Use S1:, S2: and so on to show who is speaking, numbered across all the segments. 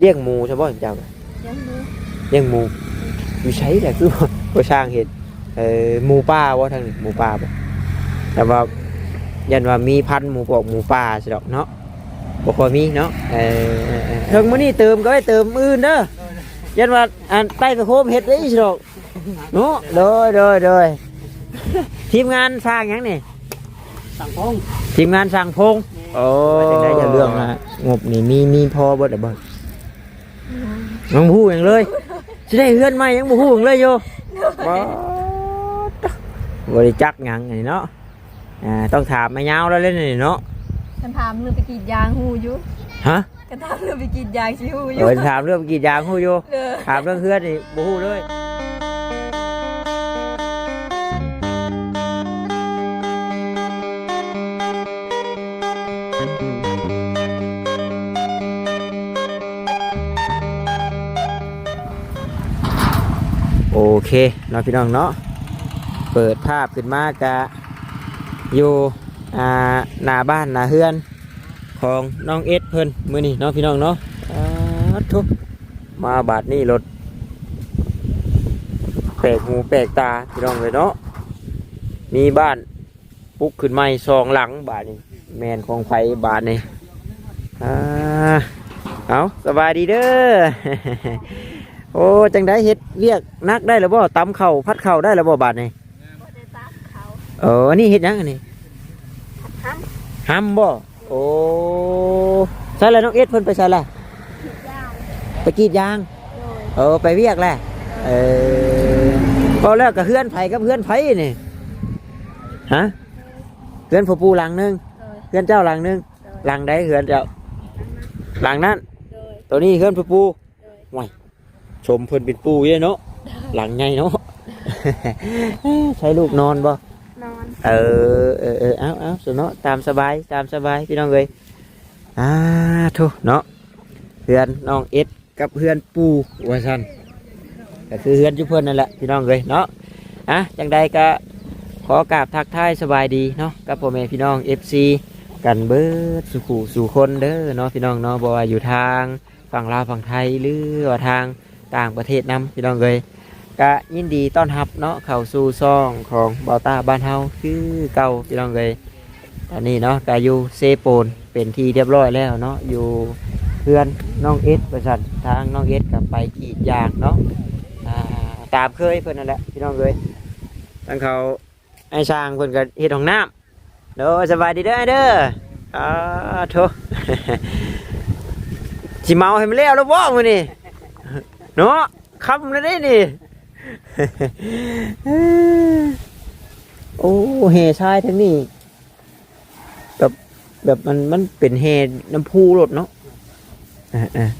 S1: เลี้ยงหมูใช่ป่ะเจ้า
S2: ยังดู
S1: เลี้ยงหมูอยู่ใช้แหละคือบ่ช่างเห็นเอ่อหมูป่าว่าทางนี้หมูป่าบ่แต่ว่ายันว่ามีพันธุ์หมูปอกหมูป่าใช่ดอกเนาะบ่ค่อยมีเนาะเออเออเออถึงมื้อนี้เติมก็ไปเติมมื้ออื่นเด้อยันว่าอันใต้ตะโคมเฮ็ดได้ใช่ดอกเนาะโดยโดยโดยทีมงานสร้างหยังนี่
S3: สังพง
S1: ทีมงานสร้างพงโอ้ได้จะเรื่องนะงบนี่มีมีพอเบิดอะเบิด ยังพูดอย่างเลยจะได้เฮือนใหม่ยังบ่พูดอย่างเลยโยบ่บริจักหยังนี่เนาะอ่าต้องถามแม่ยาวแล้วเล่นนี่เนาะ
S2: กันถามเรื่องไปกรีดยางหูอยู่
S1: ฮะ
S2: กันถามเรื่องไปกรีดยางชิหูอ
S1: เอยู่อถามเรื่องกรีดยางฮู้อยู่
S2: เด้อ
S1: ถามเรื่องเฮือนนี่บ่ฮู้เลย เคเนาะพี่น้องเนาะเปิดภาพขึ้นมากะอยู่อ่าหน้าบ้านหน้าเฮือนของน้องเอสเพิ่นมื้อนี้เนาะพี่น้องเนาะทุกมาบาดนี้รถแปลกหูแปลกตาพี่น้องเลยเนาะมีบ้านปลุกขึ้นใหม่สองหลังบาดนี้แมนของไผบาดนี่เอาสบายดีเด้อ โอ้จังได้เฮ็ดเรียกนักได้แล้วบ่ตำเข่าวพัดเข่าวได้แล้วบ่บาดนี้
S2: บ่ได้ตามเขา
S1: เอออันนี้เฮ็ดหยังอันนี้
S2: ห้
S1: ห้ำบ่โอ้ใช่แล้วน้องเอสเพิ่นไปใช่ละำ
S2: กรีดยาง
S1: ไปกรีดยาง
S2: โดย
S1: เออไปเวียกแหละเออพอแล้วกับเพื่อนไผกับเพื่อนไผนี่ฮะเพื่อนผู้ปูหลังหนึง
S2: โดย
S1: เพื่อนเจ้าหลังหนึงหลังใดเพื่อนเจ้าหลังนั้น
S2: โดย
S1: ตัวนี้เพื่อนผู้ปู
S2: โดย
S1: ชมเพิ่นเป็นปูเยอะเนาะหลังไงเนาะ ใช้ลูกนอนบ่
S2: นอน
S1: เออเออเออเอาเอาสุเนาะตามสบายตามสบายพี่น้องเลยอ่าทุเนาะเพื่อนน้องเอ็ดกับเพื่อนปูว่าซันก็คือเพื่อนจุเพื่อนนั่นแหละพี่น้องเลยเนาะอะจังใดก็ขอกราบทักทายสบายดีเนาะกับพ่อแม่พี่น้อง FC กันเบิดสุขูสู่คนเด้อเนาะพี่น้องเนาะบ่ว่าอยู่ทางฝั่งลาวฝั่งไทยหรือว่าทาง ต่างประเทศนํพี่น้องเลยก็ยินดีต้อนรับเนาะเข้าสู่ซองของบาตาบ้านเฮาคือเก่าพี่น้องเลยตอนนี้เนาะก็อยู่เซโปนเป็นที่เรียบร้อยแล้วเนาะอยู่เพื่อนน้องเอสบริษัททางน้องเอสกับไปกีดยางเนาะอ่าตามเคยเพื่อนนั่นแหละพี่น้องเลยทางเขาไอ้ช่างเพื่อนก็เฮ็ดของน้ำเด้อสบายดีเด้อเด้ออ่าโถสิเมาให้มันแล้วแล้วบ่มื้อนี้ เนาะคำแล้วได้นี่โอ้เฮชายทั้งนี้แบบแบบมันมันเป็นเฮน้ำพุรถเนาะอ่าอ่า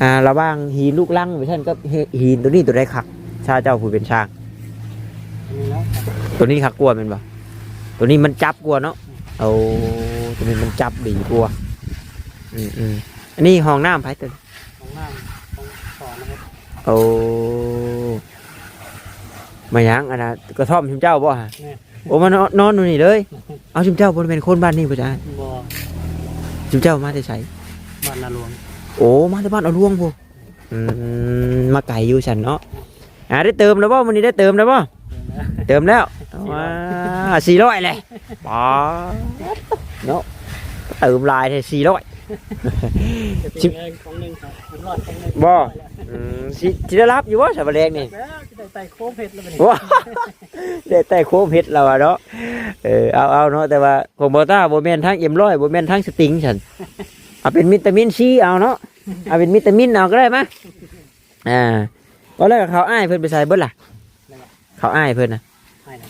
S1: อ่าระว่างหินลูกลังไปท่านก็หินตัวนี้ตัวใดขัก ชาเจ้าผู้เป็นช้าง ตัวนี้ขักกลัวแมันบ่ตัวนี้มันจับกลัวเนาะเอาตัวนี้มันจับดีกลัว อืมอืมอันนี้ห้องน้ำไผ่ตัว
S3: ของน้ำของสอนนะครับ
S1: โอ้มายังอันนะกระท่อมชุมเจ้าบ่ฮะ
S3: แม่
S1: โอ้มานอนนอนอยู่นี่เลย เอาชุมเจ้าบ่ได้เป็นคนบ้านนี่ป่ะจ๊ะ
S3: บ่
S1: ชุมเจ้ามาแต่ไส
S3: บ้านนาหลวง
S1: โอ้มาแต่บ้านเอาล่วงพวอืมมาไก่อยู่ฉันเนาะอ่าได้เติมแล้วบ่มื้อนี้ได้เติมแล้วบ่
S3: เดี๋ยวนะ
S1: เติมแล้วว้าสี่ร้อยเลยป๋าเนาะเติมลายแท้สี่ร้อย
S3: จะเป็นเงินของหนึ่งครับมันรอดของหนึ่ง
S1: บ่อืมสิสิได้รับอยู่บ่สาบแรงนี่
S3: แล้วจะได้ไต่โค้งเพชรแล้วมัน
S1: ว้าได้แต่โค้งเพชรแล้วอะเนาะเออเอาเอาเนาะแต่ว่าของบอต้าโบแมนทั้งเอ็มร้อยโบแมนทั้งสติงฉันเอาเป็นวิตามินซีเอาเนาะเอาเป็นวิตามินเอาก็ได้มะอ่าตอนแรกเขาอ้ายเพิ่นไปใส่เบิดล่ะ เขาอ้ายเพิ่นนะ
S3: ให้นะ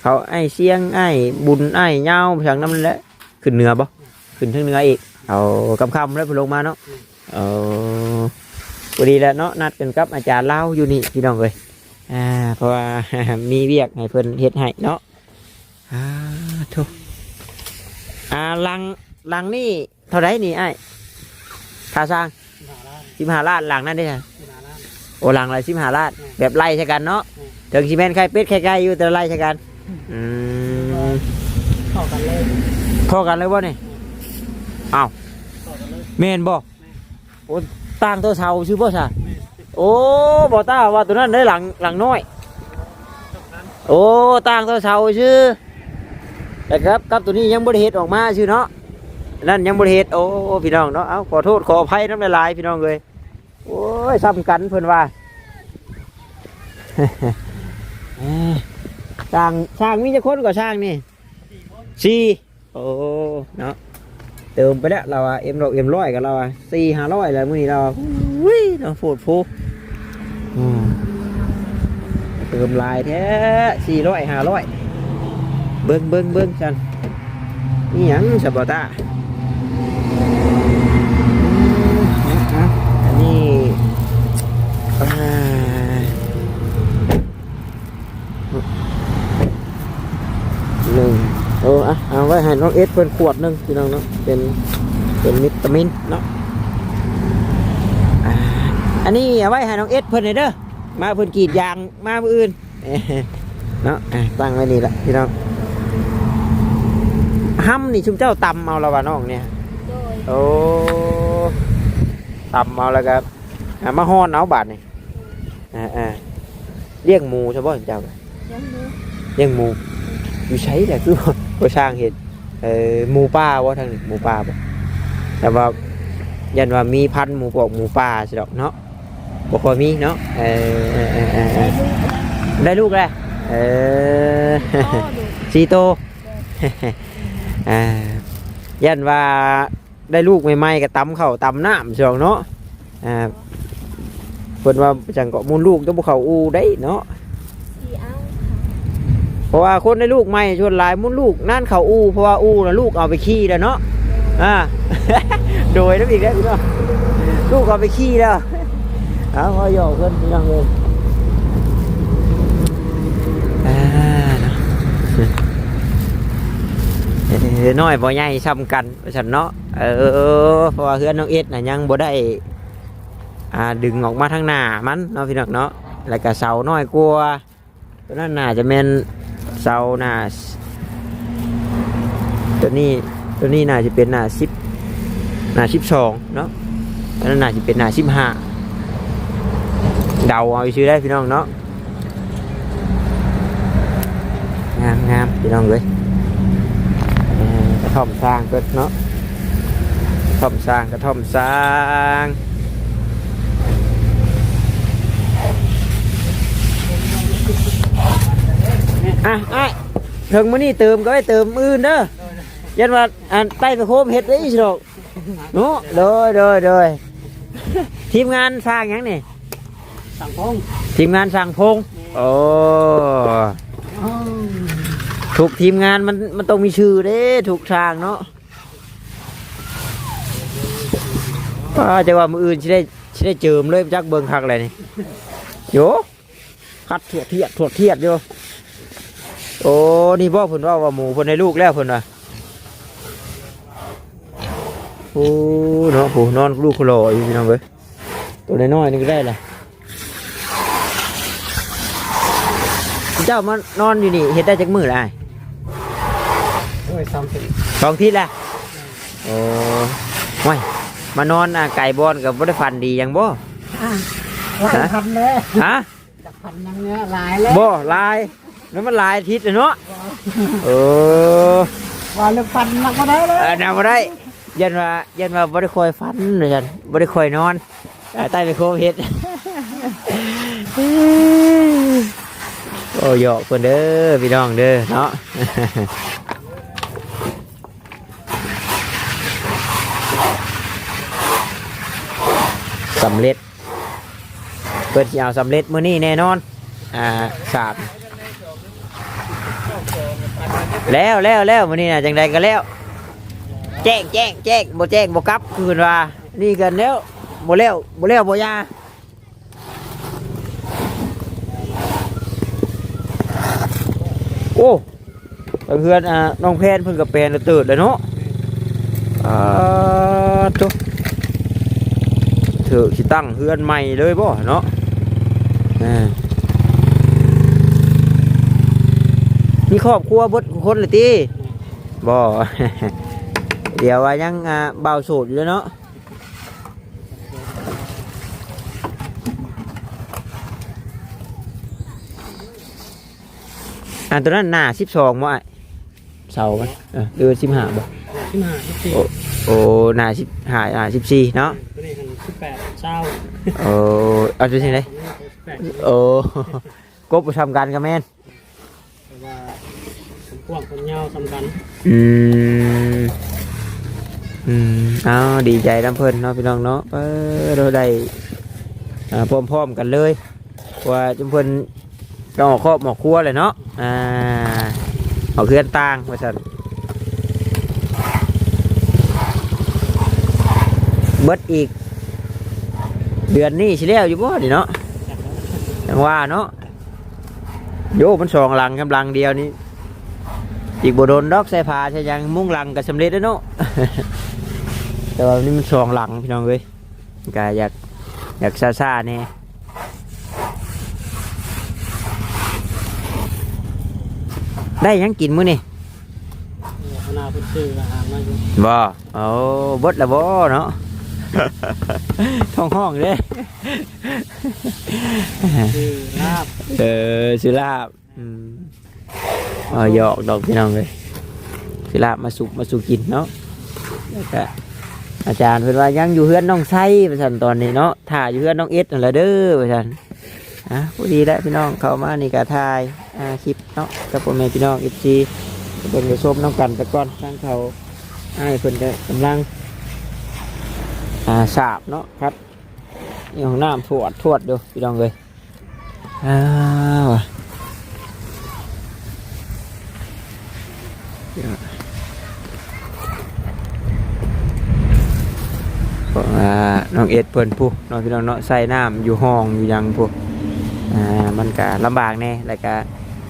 S1: เขาอ้ายเสียงอ้ายบุญอ้ายเหงาไปทางน้ำนั่นแหละขึ้นเหนือบ่ขึ้นทางเหนืออีก เอาคำคำๆแล้วเพิ่นลงมาเนาะเอาพอดีแล้วเนาะนัดกันกับอาจารย์เล่าอยู่นี่พี่น้องเลยอ่าเพราะว่ามีเวียกให้เพิ่นเฮ็ดให้เนาะอ่าทุอ่าลังลังนี่เท่าไรนี่ไอ้ายค่าสร้าง
S3: หาล้าน
S1: สิบห้าล้านหลังนั่นได้ไง
S3: หาล้าน
S1: โอ้หลังอะไรสิบห้าล้าน
S3: อืม
S1: แบบไล่ใช่กันเนาะ
S3: อืม
S1: ถึงซีเมนไข่เป็ดไข่ไก่อยู่แต่ไล่ใช่กันอืม
S3: เข้ากันเลย
S1: พอกันเลยวะนี่ อ้าว
S3: เข้ากันเลย
S1: เมนบ่
S3: แม่
S1: โอ้ต่างตัวเสาชื่อบ่ซะโอ้บ่ตาว่าตัวนั้นได้หลังหลังน้อย โอ้ต่างตัวเสาชื่อแต่ครับกับตัวนี้ยังบ่ได้เฮ็ดออกมาชื่อเนาะนั่นยังบ่ได้เฮ็ดโอ้พี่น้องเนาะเอ้าขอโทษขออภัยน้ำลายๆพี่น้องเลยโอ้ยซ้ำกันเพิ่นว่าเอ้ยช่างช่างมีจะคนกว่าช่างนี่สี่โอ้เนาะ เติมไปแล้วเราอะเอ็มเราเอ็มร้อยกับเราอะสี่ห้าร้อยแล้วมื้อนี้เราวิ่งเราโฟดโฟอืมเติมลายแท้สี่ร้อยห้าร้อยเบิ้งเบิ้งเบิ้งฉันนี่ยังสบอตาอืมอะอันนี้อ่า หนึ่งโอ้อะเอาไว้ ให้น้องเอสเป็นขวดหนึ่งพี่น้องเนาะเป็นเป็นวิตามินเนาะอ่าอันนี้เอาไว้ให้น้องเอสเพิ่นเลยเด้อมาเพิ่นกรีดยางมามืออื่นเอ้ยเนาะอะตั้งไว้นี่แหละพี่น้องห้ำนี่ชุมเจ้าตำเอาและวะน้องเนี่ย
S2: โดย
S1: โอ้ตำเอาแล้วครับอะมาฮ้อนเอาบาดนี่อ่าอ่าเลี้ยงหมูใช่ป่ะเจ้า
S2: ยังมือ
S1: เลี้ยงหมูอยู่ใช้แต่คือบ่สร้างเห็ด เออหมูป่าว่าทางนี้หมูป่าบ่แต่ว่ายันว่ามีพันหมูพวกหมูป่าสิดอกเนาะบ่ค่อยมีเนาะเออเออเออเออได้ลูกแล้วเออสีโตอ่ายันว่าได้ลูกใหม่ๆก็ตำเข้าวตำน้ำสิดอกเนาะอ่าเพิ่นว่าจังก็มูลลูกต้องบ่เข้าอูได้เนาะ
S2: สีเอา
S1: เพราะว่าคนได้ลูกใหม่ชวนหลายมุ่นลูกนั่นเขาอู้เพราะว่าอู้นะลูกเอาไปขี้แล้วเนาะอ่าโดยแล้วอีกแล้วพี่น้องลูกเอาไปขี้แล้วเอาพอหยอกเพื่อนพี่น้องเลยน้อยบ่ใหญ่ซ้ำกันฉันเนาะเออเพราะว่าเพื่อนน้องเอ็ดน่ะยังบ่ได้อ่าดึงออกมาทางหน้ามันเนาะพี่น้องเนาะแล้วก็เสาน้อยกลัวนั้นน่าจะเป็นาหน้าตัวนี้ตัวนี้น่าจะเป็นหน้าสิบหน้าสิบสองเนาะตัวนั้นน่าจะเป็นหน้าสิบห้าเดาเอาชื่อได้พี่น้องเนาะงามงามพี่น้องเลยกระท่อมสร้างก็เนาะกระท่อมสร้างกระท่อมสร้าง อะไอ้ถึงมื้อนี้เติมก็ไปเติมมื้ออื่นเด้อยันว่าอันใต้ไปโคมเฮ็ดได้อีกสิดอกเนาะเด้อเด้อเด้อทีมงานสร้างหยังนี่
S3: สั่งพง
S1: ทีมงานสร้างพงโอ้ถูกทีมงานมันมันต้องมีชื่อเด้ถูกทางเนาะป้าจะว่ามืออื่นสิได้สิได้เจิมเลยจักเบิ่งคักอะไรนี่โยคัดถั่วเทียดถั่วเทียดโยโอ้นี่พ่อเพิ่นว่าว่าหมูเพิ่นให้ลูกแล้วเพิ่นว่าโอ้เนาะโหนอนลูกคุโลอยู่พี่น้องเว้ยตัวน้อยๆนี่ก็ได้ละเจ้ามานอนอยู่นี่เห็ดได้จักมือละอ้าย
S3: โอ้ยซ้ำถึง
S1: สองทิศละโอ้ไม่มานอนอะไก่บอนกับบริฟันดียังบ่
S3: หลายพันแล้ว
S1: ฮะ
S3: จากพันยังเนี้ยหลายแล้ว
S1: บ่ลาย นั่นมันลายทิศเลยเนาะเออ
S3: ว่าเรื่องพันนักมาได้เล
S1: เออยนำมาได้ยันว่ายันว่าบริคอยฟันเลยจันบริคอยนอนอ่าใต้ไปโคมเห็ดโอ้ยอกเพิ่นเด้อพี่น้องเด้อเนาะสำเร็จเปิดสิเอาสำเร็จมื้อนี้แน่นอน อ่าสาม แล้วแล้วแล้วมื้อนี้น่ะจังใดก็แล้ว แจ้งแจ้งแจ้งบ่แจ้งบ่กลับคืนว่า นี่กันแล้วบ่แล้วบ่แล้วบ่ยาโอ้เพื่อนอ่าน้องแพนเพิ่นก็แปลนตื่นแล้เนาะอ่าทุเถอะสิตั้งเฮือนใหม่เลยบ่เนาะอ่า มีครอบครัวบดคนเลยตีบ่ เดี๋ยวว่ายังเบาสูตรอยู่เนาะอันตัวนั้นหน้าสิบสองมั้ยเสาไหมเออดูสิบห้าบ่
S3: สิบห้าสิบสี่
S1: โอ้โอ้หน้าสิบห้าหน้าสิบสี่เนาะ
S3: ก็อันสิบแปดเช้า
S1: โอ้เอาดูสิ
S3: เลย
S1: โอ้กบามการกันแม่น
S3: กว้างผมยาวสำคัญ
S1: อืมอืมเอาดีใจน้ำเพิ่นเนาะพี่น้องเนาะเออเราได้อ่าพร้อมๆกันเลยว่าจุมเพิ่นก็ออกครอบหมอกครัวเลยเนาะอ่าเอาเคลื่อนต่างมาสั่นเบิดอีก เดือนนี้สิแล้วอยู่บ่ดิเนาะ
S3: จั
S1: งว่าเนาะโยมันสองหลังกำลังเดียวนี่ อีกบโดนดอกใส่ผ้าใช่ยังมุ่งหลังก็สำเร็จแล้วเนาะแต่ว่านี่มันสองหลังพี่น้องเอ้ยก็อยากอยากซาซาๆแน่ได้หยังกินมื้อนี่
S3: ขนาดเป็นชื่ออาหารมาอยู่
S1: บ่เอาเบดละบ่เนาะท้องห้องเด้
S3: ชื่อลาบ
S1: เออสิลาบอืม เอาหยอกดอกพี่น้องเลยสิลาบมาสุกมาสุกินเนาะแล้วก็อาจารย์เพิ่นว่ายังอยู่เฮือนน้องไส้ประชันตอนนี้เนาะถ่ายอยู่เฮือนน้องเอ็ดนั่นแหละเด้อประชันอะพอดีแล้วพี่น้องเข้ามานี่ก็ถ่ายอ่าคลิปเนาะกับพ่อแม่พี่น้องเอฟซีเพิ่นก็ชมน้ำกันต่ก่อนทางเขาอ้ายเพิ่นก็กำลังอ่าสาบเนาะครับนี่ของน้ำทวดทวดดูพี่น้องเลยอ้าว น้องเอ็ดเพิ่นผู้น้องพี่น้องเนาะใส่น้ำอยู่ห้องอยู่หยังผู้อ่ามันก็ลำบากแน่แล้วก็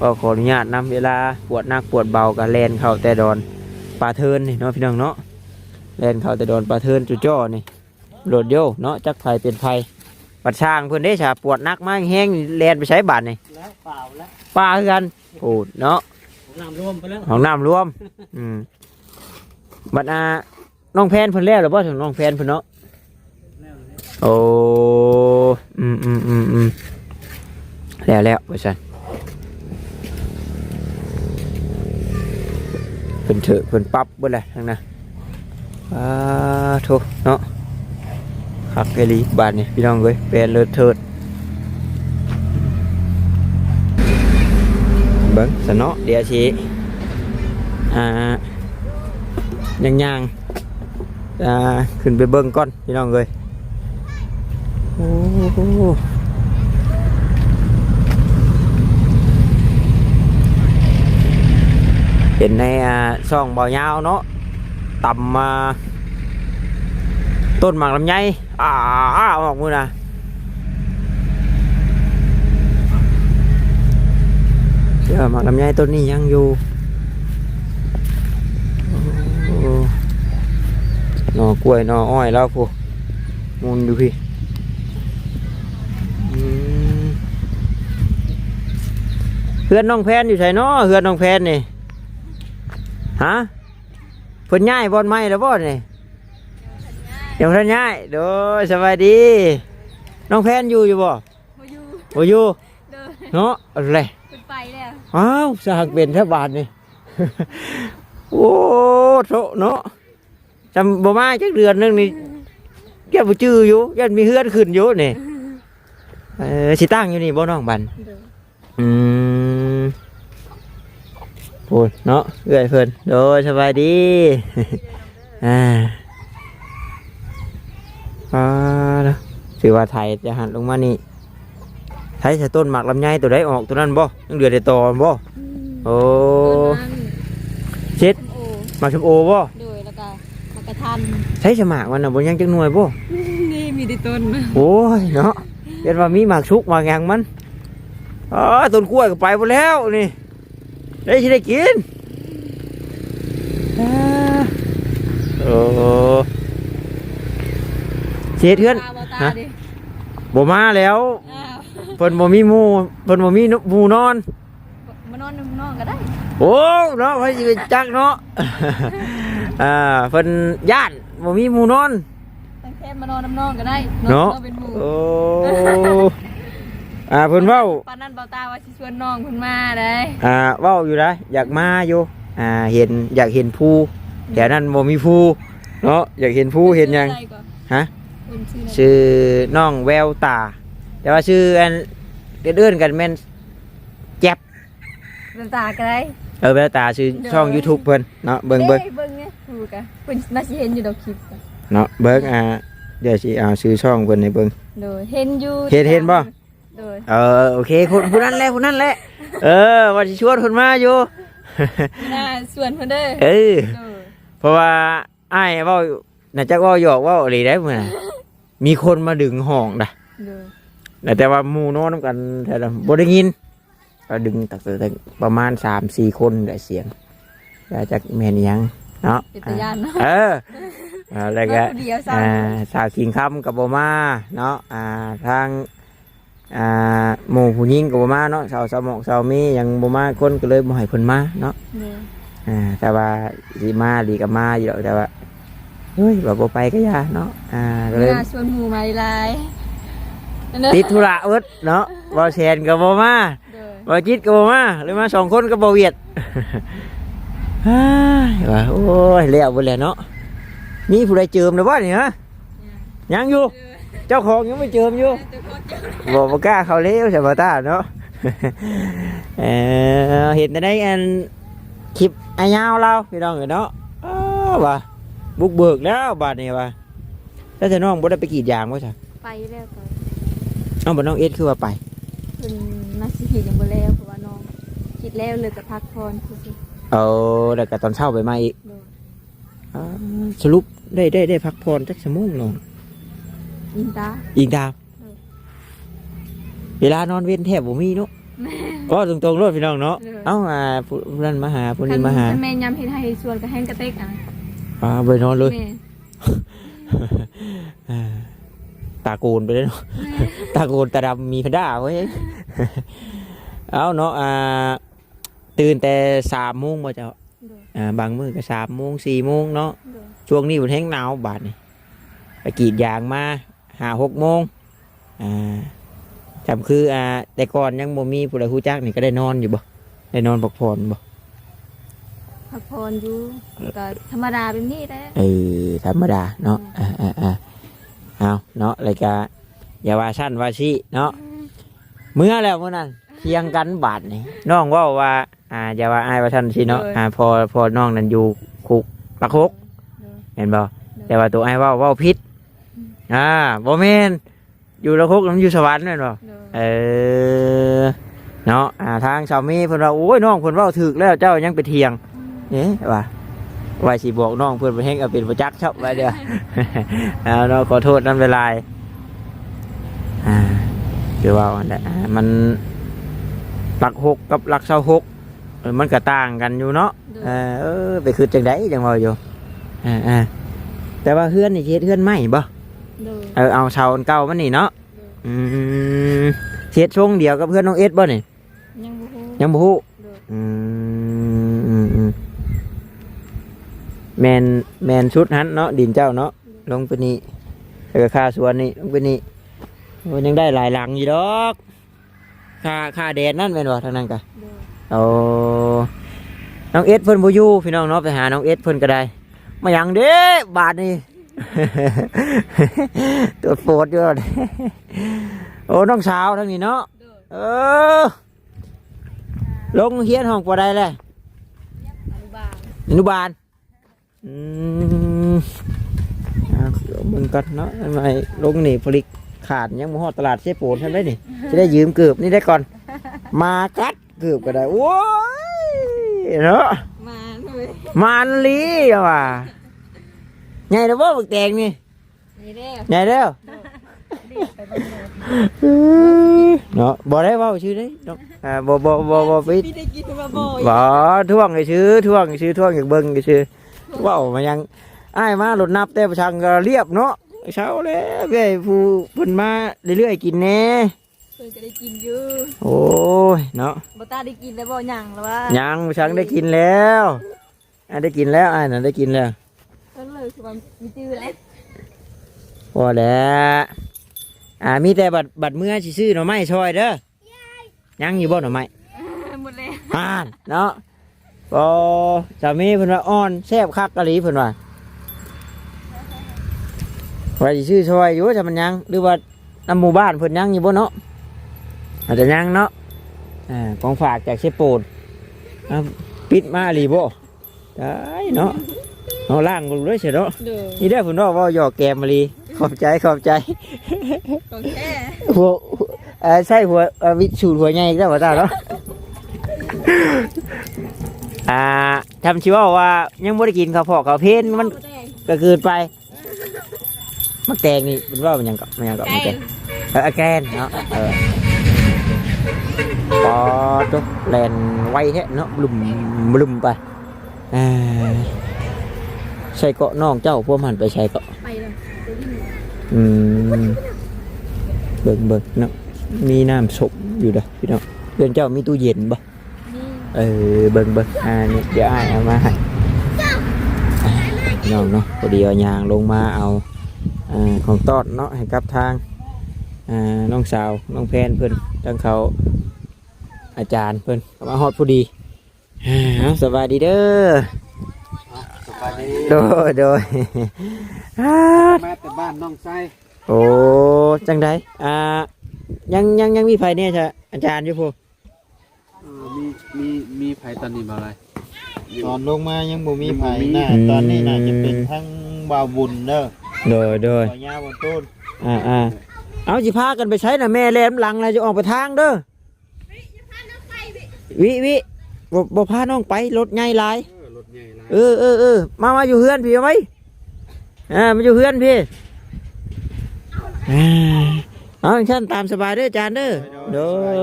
S1: ก็ขออนุญาตนำเวลาปวดหนักปวดเบาก็แลนเข้าแต่ดอนปลาเทินนี่เนาะพี่น้องเนาะแลนเข้าแต่ดอนปลาเทินจุจ้อนี่โหลดโยเนาะจักไผเป็นไผปัดช่างเพื่อนได้ชาปวดนักมากแห้งแลนไปใช้บาทนี่
S3: แล้วเปล่าแล้ว
S1: ป้าคือกันโอ้เนาะ
S3: ผม น้ำรวมไปแล้ว
S1: ของน้ำรวม อืมบัดอาน้องแพนเพิ่นแล้วหรือเปล่าถึงน้องแพนเพิ่นเนาะ
S3: แล้วเลย
S1: โอ้อืมอืมอืมอืมแล้วแล้วว่าซั่นเพิ่นเถอะเพิ่นปรั๊บเบิดแหละทั้งนั้นอ้าโถเนาะคักเอหลีบาทนี่พี่น้องเอ้ยแปลนเลิศเถิด บิ้งสนอเดี๋ยวชีอ่ายังยังอ่าขึ้นไปเบิ้งก่อนพี่น้องเลยโอ้เห็นในอ่าช่องบ่อยาวเนาะต่ำมาต้นหมากลำไยอ่าออกมือนะ เชื่อหมากลำไยต้นนี้ยังอยู่โอ้หน่อกล้วยหน่ออ้อยแล้วพวกมุนดูพี่เพื่อนน้องแพนอยู่ไสเนาะเพื่อนน้องแพนนี่ฮะเพิ่นย้ายบอนไม้แล้วบ่นี่ยังท่านย้ายโดยสบายดี น้องแพนอยู่อยู่บ่
S2: อยู่
S1: บ่อยู่
S2: เนาะ
S1: อะไร
S2: แล้ว
S1: อ้าวสากเป็นแทบบาทนี่ โอ้โถเนาะจำบ่มาจักเดือนหนึงนี่ยันบ่จื้ออยู่ยันมีเฮือนขึ้นอยู่นี่เออสิตั้งอยู่นี่บ่น้องบัน
S2: เดิน
S1: อืมพูดเนาะเอื้อยเพิ่นโดยสบายดีอ่าอ่าเนาะถือว่าไทยจะหันลงมานี่ ไทยจะต้นหมากลำไยตัวใดออกตัวนั้นบ่ยังเหลือแต่ตอบ่โอ้เช็ด
S2: โอ้
S1: หมากชมโอบ่
S2: โดยแล้วก็มากระทัน
S1: ใช้สมากมันน่ะบ่ยังจักหน่วยบ่
S2: นี่มีแต่ต้น
S1: โอ้ยเนาะเห็นว่ามีหมากชุกหมากหยังมันอ๋อต้นกล้วยก็ไปหมดแล้วนี่ได้สิได้กินอ่าโอ้เช็ดเทือน
S2: ตาบ่ตา
S1: ฮะ
S2: ดิ
S1: บ่มาแล้ว
S2: อ้าว
S1: เพิ่นบ่มีหมู่เพิ่นบ่มีหมู่นอน
S2: มานอนนนอนก็ได้
S1: โอ้เนาะเพิ่นสิไปจักเนาะ อ่าเพิ่นย่านบ่มีหมู่นอน
S2: ตั้งแค่มานอนน้ำนอนก็ได้
S1: เนาะ
S2: นอนเป็นหมู่
S1: โอ้อ่าเพิ่นเว้า
S2: ปานนั้นเบาตาว่าสิชวนน้องเพิ่นมาได้
S1: อ่าเว้าอยู่นะอยากมาอยู่อ่าเห็นอยากเห็นภูแถวนั้นบ่มีภูเนาะอยากเห็นภูเห็นหยัง
S2: ชื่ออะไรก่อน
S1: ฮะ
S2: เพิ่นชื่ออะไร
S1: ชื่อน้องแววตา แต่ว่าชื่ออันเอื่นๆกันแม่นแจ๊บ
S2: เบาตาก็ได้
S1: เออแววตาชื่อช่อง YouTube เพิ่นเนาะเบิ่งเบิ่ง
S2: ด้เบิ่งเนี่ยถูกอะเพิ่นน่าสิเห็นอยู่ดอกคลิปอะ
S1: เนาะเบิ่งอ่าเดี๋ยวสิเอาชื่อช่องเพิ่นให้เบิ่ง
S2: โดยเห็นอยู่
S1: เห็นเห็นบ่
S2: โดย
S1: เออโอเคคนคนนั้นแหละคนนั้นแหละเออว่าสิชวนคนมาอยู่
S2: น่าส่วนเพิ่นเด้อ
S1: เออ
S2: โดย
S1: เพราะว่าอ้ายเว่าน่าจะเว่าหยอกเว่าอะไรได้เมื่อน่ะมีคนมาดึงห้องนะ
S2: โดย
S1: แต่แต่ว่าหมู่นอนนำกันแต่ละบ่ได้ยินก็ดึงตักแต่ประมาณสามสี่คนได้เสียงแล้วจากแม่นอิหยังเนาะ
S2: เป็นตาย่านเนาะ
S1: เอออ่าแล้วก็
S2: มาผู้เดียวซ้ำ
S1: อ่าสาวคิงคำกับโบมาเนาะอ่าทางอ่าหมู่ผู้หญิงกับโบมาเนาะสาวสาวหมอกสาวมียังโบมาคนก็เลยบ่ให้เพิ่นมาเนาะ
S2: โดย
S1: อ่าแต่ว่าดีมาดีกับมาอยู่แล้วแต่ว่าเฮ้ยแบบบ่ไปก็อยาเนาะอ่าก็เลย
S2: น่าชวนหมู่มาหลายๆนั่นเด้อ
S1: ติดธุระเอิดเนาะบ่แชนกับบ่มา
S2: โดย
S1: บ่จิตกับบ่มาเลยมาสองคนกับบ่เวียดฮ่ายว่าโอ้ยแล้วบ่แล้วเนาะมีผู้ใดเจิมหรือบ่นี่ฮะยังอยู่ เจ้าของยังไม่เจิมอยู่
S2: แต่พอเจอ
S1: บอกบ่กล้าเขาเลี้ยวใช่ป่ะตาเนาะเออเห็นได้อันคลิปอายาวเราพี่น้องเอ้ยเนาะอ้าวว่ะบุกเบิกแล้วบาดนี้ว่ะแล้วแต่น้องบ่ได้ไปกรีดยางบ่จ้ะ
S2: ไปแล้วก็
S1: น้องบ่น้องเอ็ดคือว่าไป
S2: เพิ่นน่าสิเห็นยังบ่แล้วเพราะว่าน้องคิดแล้วเลยก็พักผ่อนซื่อ
S1: เอาแล้วก็ตอนเช้าไปมาอีก
S2: ๆโดย
S1: อ่าสรุปได้ได้ได้พักผ่อนจักชั่วโมงน้อง
S2: อินตา
S1: อีกดาว
S2: เออ
S1: เวลานอนเว้นแทบบ่มีเนาะก็ตรงๆรถพี่น้องเนาะ
S2: เออ
S1: เอ้าอ่าผู้นั้นมาหาผู้นี้มาหา
S2: คันแม่ยำเฮ็ดให้ชวนก็แห้งกระเตกอะ
S1: อ่าไปนอนเลย
S2: แม่
S1: อ่า ตาโกนไปเลยเนาะตาโกนตาดำมีพด้าไว้เอาเนาะอ่าตื่นแต่สามโมงมาเจ้า
S2: โดย
S1: อ่าบางมื้อก็สามโมงสี่โมงเนาะ
S2: โดย
S1: ช่วงนี้มันแห้งหนาวบาดนี่ไปกรีดยางมาหาหกโมงอ่าจำคืออ่าแต่ก่อนยังบ่มีผู้ใดฮู้จักนี่ก็ได้นอนอยู่บ่ได้นอนพักผ่อนบ่
S2: พักผ่อนอยู่ก็ธรรมดาเป็นนี่แหละ
S1: เออธรรมดาเนาะอ่าอ่าอ่า เอาเนาะรายการอย่าว่าสั้นว่าชี้เนาะเมื่อแล้วเมื่อนั้นเที่ยงกันบาทนี่น้องเว่าว่า อ่าอย่าว่าอายว่าท่านสิเนาะอ่าพอพอน้องนั้นอยู่คุกปะคุก
S2: โดย
S1: เห็นบ่แต่ว่าตัวไอ้ายเว่าเว่าพิษอ่าบ่แม่นอยู่ละคุกมันอยู่สวรรค์แม่นบ่
S2: โดย
S1: เออเนาะอ่าทางสามีเพิ่นว่าโอ้ยน้องเพิ่นเว้าถูกแล้วเจ้ายังไปเถียงนี่ว่า ว่าสิบอกน้องเพิ่นไปแฮงเอาเป็นประจักษ์ชอบไว้เด้อเอาเนาะขอโทษนั่นเวลาอ่าคือว่าอันนั้นอ่ามันหลักหกกับหลักเสาหกเออมันก็ต่างกันอยู่เนาะ
S2: โดย
S1: เออเออไปคือจังไดจังว่าอยู่อ่าอ่าแต่ว่าเฮือนนี่สิเฮ็ดเฮือนใหม่บ่
S2: โดย
S1: เออเอาเสาอันเก่ามันนี่เนาะอืมเฮ็ดช่วงเดียวกับเพื่อนน้องเอสบ่นี่
S2: ยังบ่ฮู้
S1: ยังบ่ฮู้
S2: โดย
S1: อืมอืมอืม แมนแมนชุดหันเนาะดินเจ้าเนาะลงไปนี่แล้วก็ค่าสวนนี่ลงไปนี่โอ้ยยังได้หลายหลังอยู่ดอกค่าค่าแดดนั่นแม่นบ่ทางนั้นกะ
S2: โดย
S1: เอาน้องเอสเพิ่นบ่อยู่พี่น้องเนาะไปหาน้องเอสเพิ่นก็ได้มาหยังเด้บาทนี่ตัวโฟดอยู่แล้วโอ้น้องสาวทั้งนี้เนาะ
S2: โดย
S1: เออลงเฮียนห้องปอได้เลย
S2: อนุบาล
S1: อนุบาลอืมอ่า เดี๋ยวมึงกันเนาะทำไมลงนี่ผลิตขาดยังมหอดตลาดเชฟโปนทำได้นี่จะได้ยืมเกือบนี่ได้ก่อน มากัดเกือบก็ได้โอ้ยเนาะ
S2: มาเลย
S1: มันลีอะว่ะไงนะว่าบึกแตงนี่
S2: นี่เด้อ
S1: ไงเด้อ
S2: รีบไปเบิ่งเลย
S1: เนาะบ่ได้เว่าชื่อได้เนาะอ่าบ่บ่บ่บ่ปิด
S2: พี่ได้กินมาบ่อย
S1: บ่ท่วงไอ้ชื่อท่วงไอ้ชื่อท่วงอย่างเบิ่งไอ้ชื่อ เว้ามายังอ้ายมารถนับแต่ประชังก็เรียบเนาะเช้าแล้วเว้ยผู้เพิ่นมาเรื่อยๆกินแน่
S2: เพิ่นก็ได้กินอยู่
S1: โอ้ยเนาะ
S2: บ่ตาได้กินแล้วบ่หยังแล้วว่า
S1: ยังประชังได้กินแล้วอ่าได้กินแล้วอ้ายน่ะได้กินแล้ว
S2: ก็เลยคือว่ามีจื้อแล้ว
S1: พอแล้วอ่ามีแต่บัตรบัตรเมื่อสิซื้อหน่อไม้ซอยเด้อยังอยู่บ่หน่อไม้
S2: หมดแล้ว
S1: อ่านเนาะ ก็สามีเพิ่นว่าอ่อนแซ่บคักกะหลีเพิ่นว่าว่าสิชื่อซอยอยู่ถ้ามันยังหรือว่าน้ำหมู่บ้านเพิ่นยังอยู่บ่เนาะอาจจะยังเนาะอ่าของฝากจากเชฟโปนอ่าปิดมาอีหลีบ่ได้เนาะเอาล่างลงเลยเสียเนาะ
S2: เด้อ
S1: นี่ได้อผมว่าว่าหยอกแกมมาลีขอบใจขอบใจ
S2: ของแท้
S1: หัวเอ่อใช่หัวเอ่อวิชูดหัวใหญ่อีกแล้วว่าตาเนาะ อ่าทำชิว่าว่ายังไม่ได้กินข้าวพอกข้าวเพนมันก็เกินไปมะแกงนี่เป็นว่ามันยังก็มันยังก็มะแกงเออแกนเนาะเออปอตุ๊แลนไวแท้เนาะบลุมบลุมไปอ่าใส่เกาะน้องเจ้าพวกมันไปใส่เกาะ
S2: ไปแล้วตัววิ่ง
S1: อืมเบิ่งเบิ่งเนาะมีน้ำสมอยู่เด้อพี่น้องเพื่อนเจ้ามีตู้เย็นบ่
S2: นี่
S1: เออเบิ่งเบิ่งอ่านี่เดี๋ยวอ้ายเอามาให้อ่าพี่น้องเนาะพอดีเอายางลงมาเอาอ่าของตอดเนาะให้กับทางอ่าน้องสาวน้องแพนเพิ่นทางเขาอาจารย์เพิ่นเอามาฮอดพอดีอ่าเอาสบายดีเด้อ
S3: สบายดี
S1: โดยโดยอ่า
S3: มาแต่บ้านน้องไส้
S1: โอ้จังไดอ่ายังยังยังมีไฟเนี่ยใช่อาจารย์อยู่พู
S3: เออ มีมีมีไผตอนนี้มาอะไร
S4: ตอนลงมายังบ่มีไผ
S3: ยังบ่มี
S4: หน้าตอนนี้น่าจะเป็นทั้งบาวบุญเด้อ
S1: โดยโดย
S4: บ่ยาวบ่ต้น
S1: อ่าอ่าเอาสิพากันไปใช้น่ะแม่แลมหลังเลยจะออกไปทางเด้อวิวิบ่บ่พาน้องไปรถใหญ่หลาย
S3: เออรถใหญ่หลาย
S1: เออเออเออมามาอยู่เฮือนพี่เอาไว้อ่ามาอยู่เฮือนพี่อ่าเอาฉันตามสบายเด้ออาจารย์เด้อโด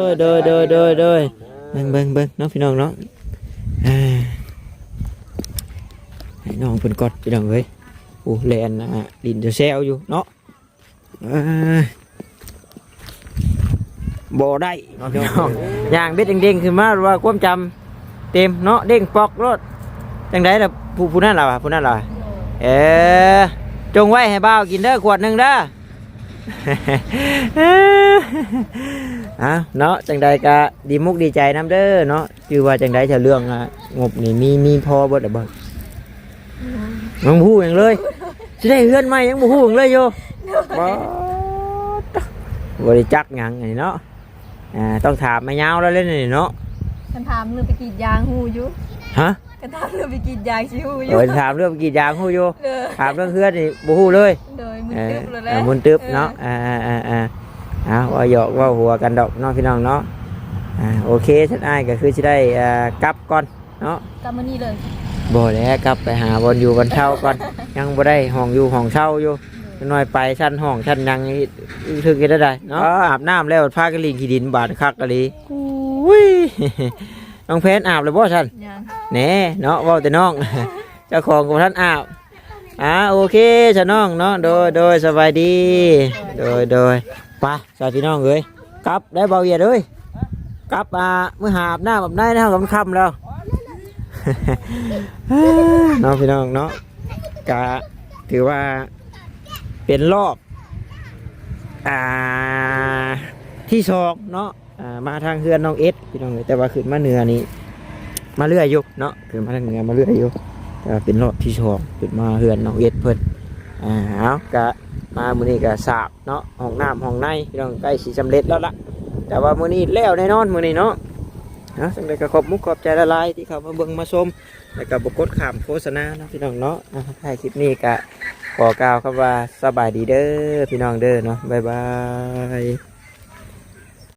S1: ยโดยโดยโดยโดยเบิ่งเบิ่งเบิ่งน้องพี่น้องเนาะอ่าให้น้องเพิ่นกอดพี่น้องเอ้ยโอ้แลนนะฮะดินจะแซวอยู่เนาะอ่าบ่ได้พี่น้องย่างเบ็ดเด้งๆขึ้นมาว่าความจำเต็มเนาะเด้งปอกรถจังไดล่ะผู้ผู้นั้นล่ะวะผู้นั้นล่ะเออจงไว้ให้บ่าวกินเด้อขวดหนึ่งเด้อ อะเนาะจังใดก็ดีมุกดีใจน้ำเด้อเนาะคือว่าจังใดจะเรื่องอะงบนี่มีมีพอเบิดอะเบิดยังบ่ฮู้หยังเลยสิได้เฮือนใหม่ยังบ่ฮู้หยังเลยโยบ่ตะบ่ได้จักหยังอันนี้เนาะอ่าต้องถามแม่ยาวแล้วเล่นนี่เนาะ
S2: ฉันถามเรื่องไปกรีดยางหูอยู่
S1: ฮะ
S2: กันถามเรื่องไปกรีดยางชิวอ
S1: เอยู่อถามเรื่องกรีดยางฮู้อยู่
S2: เด้อ
S1: ถามเรื่องเฮือนนี่บ่ฮู้เลย
S2: โดยมึน
S1: เออ
S2: ตึ๊บเลยแห
S1: เอ
S2: ละ
S1: อมุนตึบเนาะอ่าอ่าอ่าอ่าเอาว่าหยอกว่าหัวกันดอกเนาะพี่น้องเนาะอ่าโอเคท่านอ้ายก็คือจะได้อ่ากลับก่อนเนาะ
S2: กลับมานี่เลย
S1: บ่แล้วกลับไปหาบอลอยู่บนเช่าก่อน ยังบ่ได้ห้องอยู่ห้องเช่าอยู่หน่อยไปชั้นห้องชั้นหยังนี่ถึงจะได้เนาะอ๋ออาบน้ำแล้วพากันลิงขี้ดินบาดคักกะลีอุ้ย น้องเพนอาบเลยบ่ท่าน
S2: ยัง
S1: แหน่เนาะเว่าแต่น้อง เจ้าของกับท่านอ้าวอ่าโอเคจ้ะน้องเนาะโดยโดยสบายดี โดยโดยไปสาพี่น้องเอ้ยกลับได้เบาเหยียดเลยกลับอ่าเมื่อหาบน้ำแบบได้นะครับมันค่ำแล้ว เน้องพี่น้องเนาะกะถือว่าเป็นรอบ อ่าที่สองเนาะ อ่ามาทางเฮือนน้องเอสพี่น้องเอ้ยแต่ว่าขึ้นมาเหนือนี้ มาเรื่อยอยู่เนาะขึ้นมาทางเหนือมาเรื่อยอยู่แต่ว่าเป็นรอบที่สองขึ้นมาเฮือนน้องเอสเพิ่นอ่าเอากะมามื้อนี้กะสาบเนาะห้องน้ำห้องในพี่น้องใกล้สิสำเร็จแล้วล่ะ แต่ว่ามื้อนี้แล้วแน่นอนมื้อนี้เนาะนะจังไดก็ขอบมุกขอบใจละลายที่เขามาเบิ่งมาชมแล้วก็บ่กดขามโฆษณาเนาะพี่น้องเนาะอ่าท้ายคลิปนี้ก็ขอกล่าวคำว่าสบายดีเด้อพี่น้องเด้อเนาะบ๊ายบาย